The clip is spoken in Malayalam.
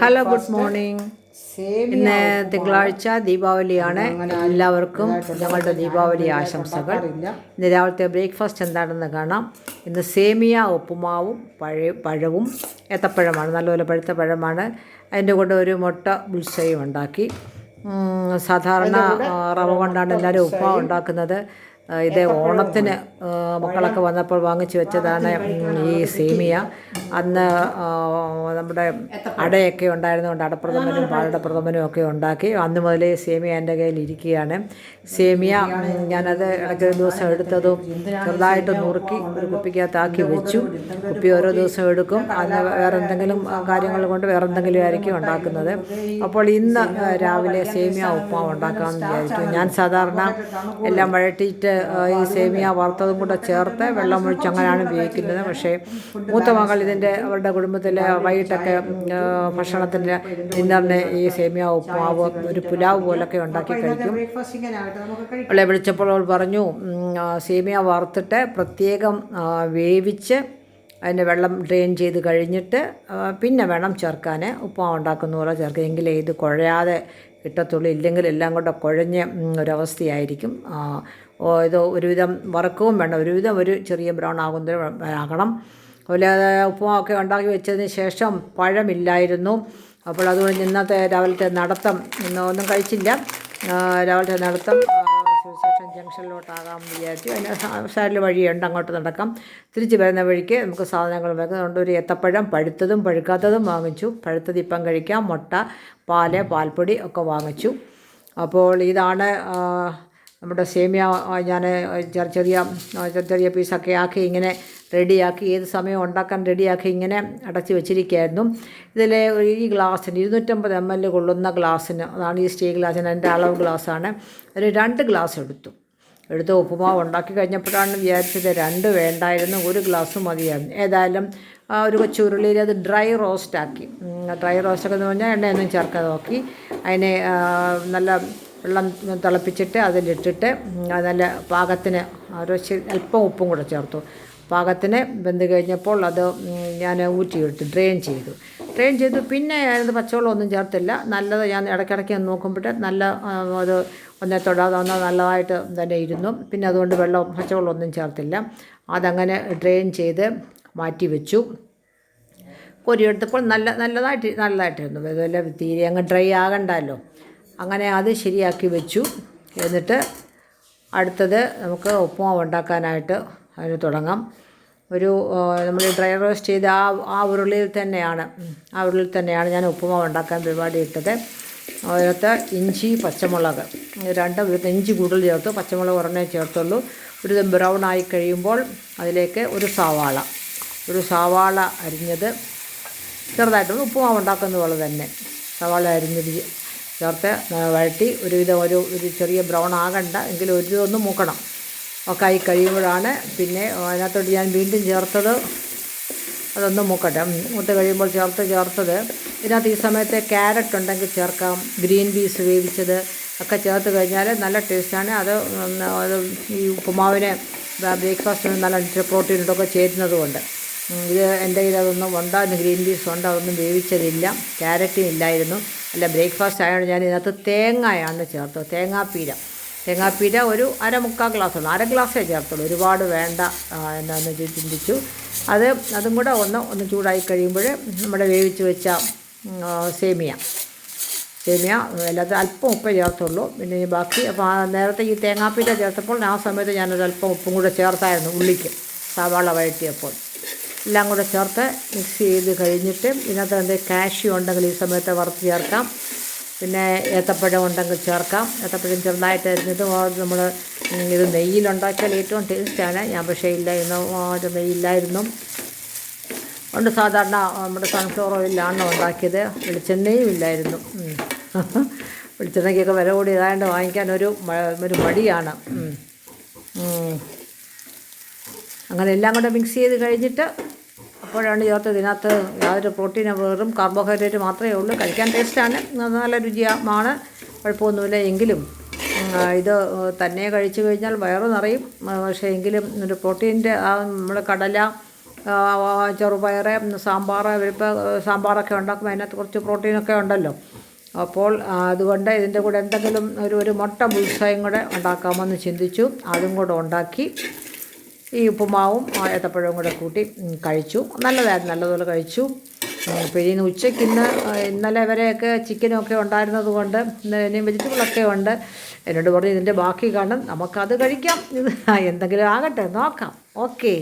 ഹലോ ഗുഡ് മോർണിംഗ് ഇന്ന് തിങ്കളാഴ്ച ദീപാവലിയാണ്. എല്ലാവർക്കും ഞങ്ങളുടെ ദീപാവലി ആശംസകൾ. ഇന്ന് രാവിലത്തെ ബ്രേക്ക്ഫാസ്റ്റ് എന്താണെന്ന് കാണാം. ഇന്ന് സേമിയ ഉപ്പുമാവും പഴ പഴവും ഏത്തപ്പഴമാണ് നല്ലപോലെ പഴുത്ത പഴമാണ്. അതിന്റെ കൂടെ ഒരു മുട്ട ബുൾസയും ഉണ്ടാക്കി. സാധാരണ റവ കൊണ്ടാണ് എല്ലാവരും ഉപ്പുമാവ് ഉണ്ടാക്കുന്നത്. ഇത് ഓണത്തിന് മക്കളൊക്കെ വന്നപ്പോൾ വാങ്ങിച്ചു വെച്ചതാണ് ഈ സേമിയ. അന്ന് നമ്മുടെ അടയൊക്കെ ഉണ്ടായിരുന്നുകൊണ്ട് അടപ്രഥമനും പാലടപ്രഥമനും ഒക്കെ ഉണ്ടാക്കി. അന്ന് മുതലേ സേമിയ എന്റെ കയ്യിൽ ഇരിക്കുകയാണ്. സേമിയ ഞാനത് ഇടയ്ക്ക് ഒരു ദിവസം എടുത്തതും ചെറുതായിട്ട് നുറുക്കി ഒരു കുപ്പിക്കകത്താക്കി വെച്ചു. കുപ്പി ഓരോ ദിവസം എടുക്കും. അന്ന് വേറെ എന്തെങ്കിലും കാര്യങ്ങൾ കൊണ്ട് വേറെ എന്തെങ്കിലും ആയിരിക്കും ഉണ്ടാക്കുന്നത്. അപ്പോൾ ഇന്ന് രാവിലെ സേമിയ ഉപ്പുമാവ് ഉണ്ടാക്കാമെന്ന് വിചാരിച്ചു ഞാൻ സാധാരണ എല്ലാം വഴറ്റിയിട്ട് ഈ സേമിയ വറുത്തതും കൂടെ ചേർത്ത് വെള്ളം ഒഴിച്ച് അങ്ങനെയാണ് ഉപയോഗിക്കുന്നത്. പക്ഷേ മൂത്ത മകൾ ഇതിന്റെ അവരുടെ കുടുംബത്തിലെ വൈകിട്ടൊക്കെ ഭക്ഷണത്തിന്റെ ഡിന്നറിന് ഈ സേമിയ ഉപ്പുമാവ് ഒരു പുലാവ് പോലൊക്കെ ഉണ്ടാക്കി കഴിക്കും. അവളെ വിളിച്ചപ്പോൾ അവൾ പറഞ്ഞു സേമിയ വറുത്തിട്ട് പ്രത്യേകം വേവിച്ച് അതിന്റെ വെള്ളം ഡ്രെയിൻ ചെയ്ത് കഴിഞ്ഞിട്ട് പിന്നെ വേണം ചേർക്കാൻ ഉപ്പുമാവ് ഉണ്ടാക്കുന്ന പോലെ ചേർക്കുക. എങ്കിലേ ഇത് കുഴയാതെ കിട്ടത്തുള്ളൂ ഇല്ലെങ്കിൽ എല്ലാം കൂടെ കുഴഞ്ഞ ഒരവസ്ഥയായിരിക്കും. ഇത് ഒരുവിധം വറക്കവും വേണം ഒരുവിധം ഒരു ചെറിയ ബ്രൗൺ ആകുന്ന ആകണം. അതുപോലെ അത് ഉപ്പുമാവൊക്കെ ഉണ്ടാക്കി വെച്ചതിന് ശേഷം പഴമില്ലായിരുന്നു. അപ്പോൾ അതുകൊണ്ട് ഇന്നത്തെ രാവിലത്തെ നടത്തം ഇന്ന് ഒന്നും കഴിച്ചില്ല രാവിലത്തെ നടത്തം സുവിശേഷം ജംഗ്ഷനിലോട്ടാകാമെന്ന് വിചാരിച്ചു. അതിന് സൈഡിൽ വഴിയുണ്ട്. അങ്ങോട്ട് നടക്കാം. തിരിച്ച് വരുന്ന വഴിക്ക് നമുക്ക് സാധനങ്ങൾ വെക്കാം അതുകൊണ്ട് ഒരു ഏത്തപ്പഴം പഴുത്തതും പഴുക്കാത്തതും വാങ്ങിച്ചു. പഴുത്തത് ഇപ്പം കഴിക്കാം. മുട്ട പാൽ പാൽപ്പൊടി ഒക്കെ വാങ്ങിച്ചു. അപ്പോൾ ഇതാണ് നമ്മുടെ സേമിയ ഞാൻ ചെറിയ ചെറിയ ചെറിയ പീസൊക്കെ ആക്കി ഇങ്ങനെ റെഡിയാക്കി ഏത് സമയം ഉണ്ടാക്കാൻ റെഡിയാക്കി ഇങ്ങനെ അടച്ച് വെച്ചിരിക്കുകയായിരുന്നു. ഇതിൽ ഈ ഗ്ലാസ്സിന് ഇരുന്നൂറ്റമ്പത് എം എൽ കൊള്ളുന്ന ഗ്ലാസ്സിന് അതാണ് ഈ സ്റ്റീൽ ഗ്ലാസ്സിന് എന്റെ അളവ് ഗ്ലാസ്സാണ്. അതിൽ രണ്ട് ഗ്ലാസ് എടുത്തു. എടുത്ത് ഉപ്പുമാവ് ഉണ്ടാക്കി കഴിഞ്ഞപ്പോഴാണ് വിചാരിച്ചത് രണ്ട് വേണ്ടായിരുന്നു ഒരു ഗ്ലാസ് മതിയായിരുന്നു. ഏതായാലും ഒരു കൊച്ചുരുളിയിൽ അത് ഡ്രൈ റോസ്റ്റാക്കി ഡ്രൈ റോസ്റ്റൊക്കെ എന്ന് പറഞ്ഞാൽ എണ്ണയൊന്നും ചേർക്കാതെ നോക്കി. അതിനെ നല്ല വെള്ളം തിളപ്പിച്ചിട്ട് അതിലിട്ടിട്ട് നല്ല പാകത്തിന് ഒരു അല്പം ഉപ്പും കൂടെ ചേർത്തു. പാകത്തിന് വെന്ത് കഴിഞ്ഞപ്പോൾ അത് ഞാൻ ഊറ്റിയെടുത്തു ഡ്രെയിൻ ചെയ്തു. ഡ്രെയിൻ ചെയ്തു. പിന്നെ ഞാനത് പച്ചവെള്ളം ഒന്നും ചേർത്തില്ല. നല്ലത് ഞാൻ ഇടയ്ക്കിടയ്ക്ക് നോക്കുമ്പോഴേ നല്ല അത് ഒന്നെ തൊടാതെ ഒന്ന് നല്ലതായിട്ട് തന്നെ ഇരുന്നു. പിന്നെ അതുകൊണ്ട് വെള്ളം പച്ചവെള്ളം ഒന്നും ചേർത്തില്ല. അതങ്ങനെ ഡ്രെയിൻ ചെയ്ത് മാറ്റി വെച്ചു. കൊരിയെടുത്തപ്പോൾ നല്ല നല്ലതായിട്ട് നല്ലതായിട്ടിരുന്നു അതുപോലെ തീരെ അങ്ങ് ഡ്രൈ ആകണ്ടല്ലോ. അങ്ങനെ അത് ശരിയാക്കി വെച്ചു. എന്നിട്ട് അടുത്തത് നമുക്ക് ഉപ്പുമാവ് ഉണ്ടാക്കാനായിട്ട് അതിന് തുടങ്ങാം. ഒരു നമ്മൾ ഡ്രൈ റോസ്റ്റ് ചെയ്ത ആ ആ ഉരുളിയിൽ തന്നെയാണ്. ആ ഉരുളിൽ തന്നെയാണ് ഞാൻ ഉപ്പുമാവ് ഉണ്ടാക്കാൻ പരിപാടി ഇട്ടത്. അതിനകത്ത് ഇഞ്ചി പച്ചമുളക് രണ്ട് ഇഞ്ചി കൂടുതൽ ചേർത്തു. പച്ചമുളക് ഉറനെ ചേർത്തുള്ളൂ. ഒരു ബ്രൗൺ ആയി കഴിയുമ്പോൾ അതിലേക്ക് ഒരു സവാള ഒരു സവാള അരിഞ്ഞത് ചെറുതായിട്ടൊന്ന് ഉപ്പുമാവ് ഉണ്ടാക്കുന്ന പോലെ തന്നെ. സവാള അരിഞ്ഞത് ചേർത്ത് വഴറ്റി ഒരുവിധം ഒരു ഒരു ചെറിയ ബ്രൗൺ ആകണ്ട. എങ്കിലും ഒരു ഒന്ന് മൂക്കണം. ഒക്കെ ആയി കഴിയുമ്പോഴാണ് പിന്നെ അതിനകത്തോട്ട് ഞാൻ വീണ്ടും ചേർത്തത് അതൊന്ന് മൂക്കട്ടെ. മുട്ട കഴിയുമ്പോൾ ചേർത്ത് ചേർത്തത്. ഇതിനകത്ത് ഈ സമയത്ത് ക്യാരറ്റ് ഉണ്ടെങ്കിൽ ചേർക്കാം. ഗ്രീൻ പീസ് വേവിച്ചത് ഒക്കെ ചേർത്ത് കഴിഞ്ഞാൽ നല്ല ടേസ്റ്റാണ് അത് അത് ഈ ഉപ്പുമാവിന് ബ്രേക്ക്ഫാസ്റ്റിന് നല്ല പ്രോട്ടീൻ ചേരുന്നതുകൊണ്ട്. ചേരുന്നത് കൊണ്ട് ഇത് എന്റെ കയ്യിൽ അതൊന്നും ഉണ്ടായിരുന്നു ഗ്രീൻ പീസ് ഉണ്ട്. അതൊന്നും വേവിച്ചതില്ല. ക്യാരറ്റും ഇല്ലായിരുന്നു. അല്ല ബ്രേക്ക്ഫാസ്റ്റ് ആയതുകൊണ്ട് ഞാൻ ഇതിനകത്ത് തേങ്ങയാണ് ചേർത്തത്. തേങ്ങാപ്പീര. തേങ്ങാപ്പീര ഒരു അര മുക്കാൽ ഗ്ലാസ് ഉള്ളൂ അര ഗ്ലാസ്സേ ചേർത്തുള്ളൂ. ഒരുപാട് വേണ്ട എന്നാന്ന് ചിന്തിച്ചു. അത് അതും കൂടെ ഒന്ന് ഒന്ന് ചൂടായി കഴിയുമ്പോൾ നമ്മുടെ വേവിച്ച് വെച്ച സേമിയ. സേമിയ അല്ലാതെ അല്പം ഉപ്പേ ചേർത്തുള്ളൂ. പിന്നെ ഈ ബാക്കി അപ്പോൾ നേരത്തെ ഈ തേങ്ങാപ്പീര ചേർത്തപ്പോൾ ആ സമയത്ത് ഞാനൊരു അല്പം ഉപ്പും കൂടെ ചേർത്തായിരുന്നു ഉള്ളിക്ക് സവാള വഴറ്റിയപ്പോൾ. എല്ലാം കൂടെ ചേർത്ത് മിക്സ് ചെയ്ത് കഴിഞ്ഞിട്ട് ഇതിനകത്ത് എന്തെങ്കിലും കാഷ്യൂ ഉണ്ടെങ്കിൽ ഈ സമയത്ത് വറുത്ത് ചേർക്കാം. പിന്നെ ഏത്തപ്പഴം ഉണ്ടെങ്കിൽ ചേർക്കാം. ഏത്തപ്പഴം ചെറുതായിട്ട് അരിഞ്ഞിട്ട് നമ്മൾ ഇത് നെയ്യിലുണ്ടാക്കിയാൽ ഏറ്റവും ടേസ്റ്റാണ്. ഞാൻ പക്ഷേ ഇല്ലായിരുന്നു ഒരു നെയ്യില്ലായിരുന്നു. അതുകൊണ്ട് സാധാരണ നമ്മുടെ സൺഫ്ലവർ ഓയിലാണ് ഉണ്ടാക്കിയത്. വെളിച്ചെണ്ണയും ഇല്ലായിരുന്നു. വെളിച്ചെണ്ണയ്ക്കൊക്കെ വില കൂടി ഇതായതുകൊണ്ട് വാങ്ങിക്കാൻ ഒരു ഒരു മടിയാണ്. അങ്ങനെ എല്ലാം കൂടെ മിക്സ് ചെയ്ത് കഴിഞ്ഞിട്ട് അപ്പോഴാണ് ചേർത്ത് ഇതിനകത്ത് യാതൊരു പ്രോട്ടീനോ വേറും കാർബോഹൈഡ്രേറ്റ് മാത്രമേ ഉള്ളൂ. കഴിക്കാൻ ടേസ്റ്റാണ് നല്ല രുചിയാണ്. കുഴപ്പമൊന്നുമില്ല. എങ്കിലും ഇത് തന്നെ കഴിച്ചു കഴിഞ്ഞാൽ വയറ് നിറയും. പക്ഷേ എങ്കിലും ഒരു പ്രോട്ടീന്റെ ആ നമ്മൾ കടല ചെറുപയർ സാമ്പാർ ഇവരിപ്പോൾ സാമ്പാറൊക്കെ ഉണ്ടാക്കുമ്പോൾ അതിനകത്ത് കുറച്ച് പ്രോട്ടീനൊക്കെ ഉണ്ടല്ലോ. അപ്പോൾ അതുകൊണ്ട് ഇതിന്റെ കൂടെ എന്തെങ്കിലും ഒരു ഒരു മുട്ട ബുൾസയും കൂടെ ഉണ്ടാക്കാമെന്ന് ചിന്തിച്ചു. അതും കൂടെ ഉണ്ടാക്കി. ഈ ഉപ്പുമാവും ഏത്തപ്പഴവും കൂടെ കൂട്ടി കഴിച്ചു. നല്ലതായിരുന്നു നല്ലതുപോലെ കഴിച്ചു. പിന്നെ ഇന്ന് ഉച്ചയ്ക്ക് ഇന്ന് ഇന്നലെ വരെയൊക്കെ ചിക്കനൊക്കെ ഉണ്ടായിരുന്നത് കൊണ്ട് ഇനിയും ഇനി വെജിറ്റബിളൊക്കെ ഉണ്ട്. എന്നോട് പറഞ്ഞു ഇതിന്റെ ബാക്കി കാണും നമുക്കത് കഴിക്കാം. ഇത് എന്തെങ്കിലും ആകട്ടെ നോക്കാം. ഓക്കേ